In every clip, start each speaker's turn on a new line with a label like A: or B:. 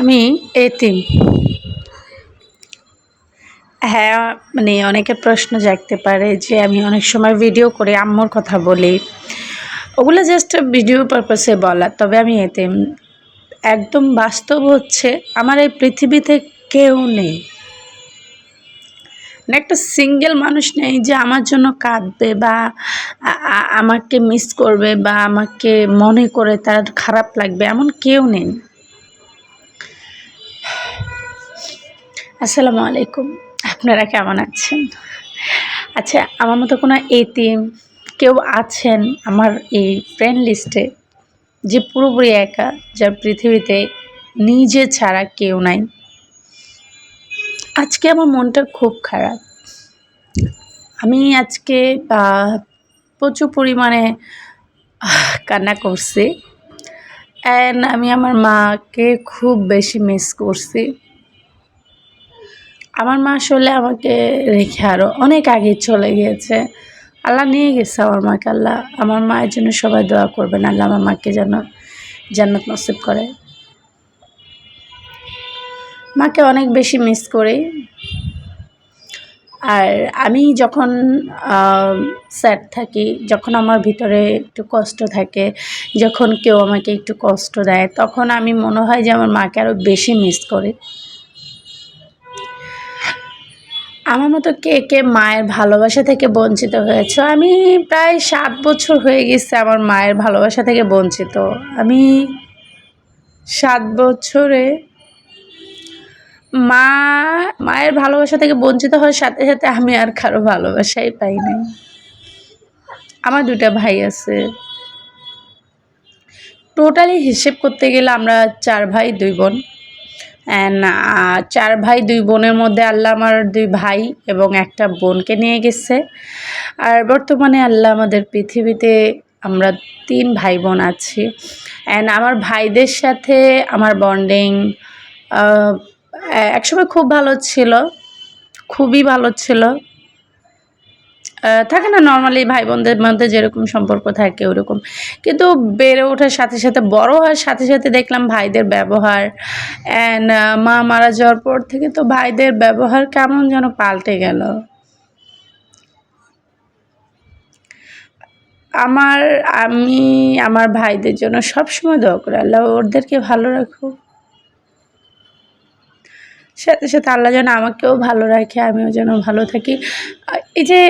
A: আমি এতিম। হ্যাঁ মানে অনেকের প্রশ্ন জাগতে পারে যে আমি অনেক সময় ভিডিও করে আম্মুর কথা বলি। ওগুলো জাস্ট ভিডিও পারপাসে বলা, তবে আমি এতিম। একদম বাস্তব হচ্ছে আমার এই পৃথিবীতে কেউ নেই। মানে একটা সিঙ্গেল মানুষ নেই যে আমার জন্য কাঁদবে বা আমাকে মিস করবে বা আমাকে মনে করে তার খারাপ লাগবে, এমন কেউ নেই। আসসালামু আলাইকুম। আপনারা কেমন আছেন? আচ্ছা আমার মতো কোনো এতিম কেউ আছেন আমার এই ফ্রেন্ড লিস্টে যে পুরোপুরি একা, যার পৃথিবীতে নিজে ছাড়া কেউ নাই? আজকে আমার মনটা খুব খারাপ। আমি আজকে প্রচুর পরিমাণে কান্না করছি। অ্যান্ড আমি আমার মাকে খুব বেশি মিস করছি। আমার মা আসলে আমাকে রেখে আরও অনেক আগে চলে গিয়েছে। আল্লাহ নিয়ে গেছে আমার মাকে, আল্লাহ আমার মায়ের জন্য সবাই দোয়া করবেন, আল্লাহ আমার মাকে যেন জান্নাত নসিব করে। মাকে অনেক বেশি মিস করি। আর আমি যখন স্যাড থাকি, যখন আমার ভিতরে একটু কষ্ট থাকে, যখন কেউ আমাকে একটু কষ্ট দেয়, তখন আমি মনে হয় যে আমার মাকে আরও বেশি মিস করি। আমার মতো কে কে মায়ের ভালোবাসা থেকে বঞ্চিত হয়েছে? আমি প্রায় সাত বছর হয়ে গেছে আমার মায়ের ভালোবাসা থেকে বঞ্চিত। আমি সাত বছরে মা, মায়ের ভালোবাসা থেকে বঞ্চিত হওয়ার সাথে সাথে আমি আর কারও ভালোবাসাই পাই নাই। আমার দুটা ভাই আছে। টোটালি হিসেব করতে গেলে আমরা চার ভাই, দুই বোন। অ্যান্ড চার ভাই, দুই বোনের মধ্যে আল্লাহ আমার দুই ভাই এবং একটা বোনকে নিয়ে গেছে। আর বর্তমানে আল্লাহ আমাদের পৃথিবীতে আমরা তিন ভাই বোন আছি। অ্যান্ড আমার ভাইদের সাথে আমার বন্ডিং একসময় খুব ভালো ছিল, খুবই ভালো ছিল। থাকে না নর্মালি ভাই বোনদের মধ্যে যেরকম সম্পর্ক থাকে ওরকম। কিন্তু বেড়ে ওঠার সাথে সাথে, বড় হওয়ার সাথে সাথে দেখলাম ভাইদের ব্যবহার অ্যান্ড মা মারা যাওয়ার পর থেকে তো ভাইদের ব্যবহার কেমন যেন পাল্টে গেল। আমার, আমি, আমার ভাইদের জন্য সবসময় দোয়া করি, আল্লাহ ওদেরকে ভালো রাখো সাথে সাথে আল্লাহ যেন আমাকেও ভালো রাখে, আমিও যেন ভালো থাকি। এই যে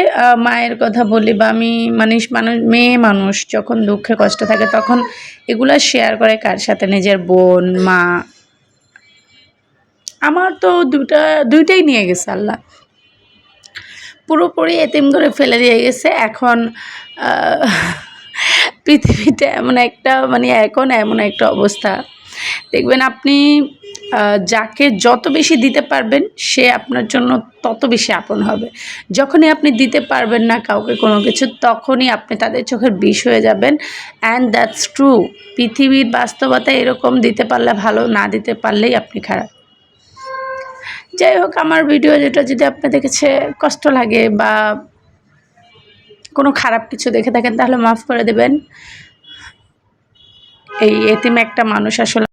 A: মায়ের কথা বলি বা আমি মানুষ মানুষ, মেয়ে মানুষ যখন দুঃখে, কষ্ট থাকে তখন এগুলো শেয়ার করে কার সাথে? নিজের বোন, মা? আমার তো দুটা দুইটাই নিয়ে গেছে আল্লাহ। পুরোপুরি এতিম করে ফেলে দিয়ে গেছে। এখন পৃথিবীতে এমন একটা মানে এখন এমন একটা অবস্থা। দেখবেন আপনি যাকে যত বেশি দিতে পারবেন, সে আপনার জন্য তত বেশি আপন হবে। যখনই আপনি দিতে পারবেন না কাউকে কোনো কিছু, তখনই আপনি তাদের চোখের বিষ হয়ে যাবেন। অ্যান্ড দ্যাটস ট্রু পৃথিবীর বাস্তবতা এরকম, দিতে পারলে ভালো, না দিতে পারলেই আপনি খারাপ। যাই হোক, আমার ভিডিও যেটা, যদি আপনাদের কাছে কষ্ট লাগে বা কোনো খারাপ কিছু দেখে থাকেন, তাহলে মাফ করে দেবেন। এই এতিম একটা মানুষ আসলে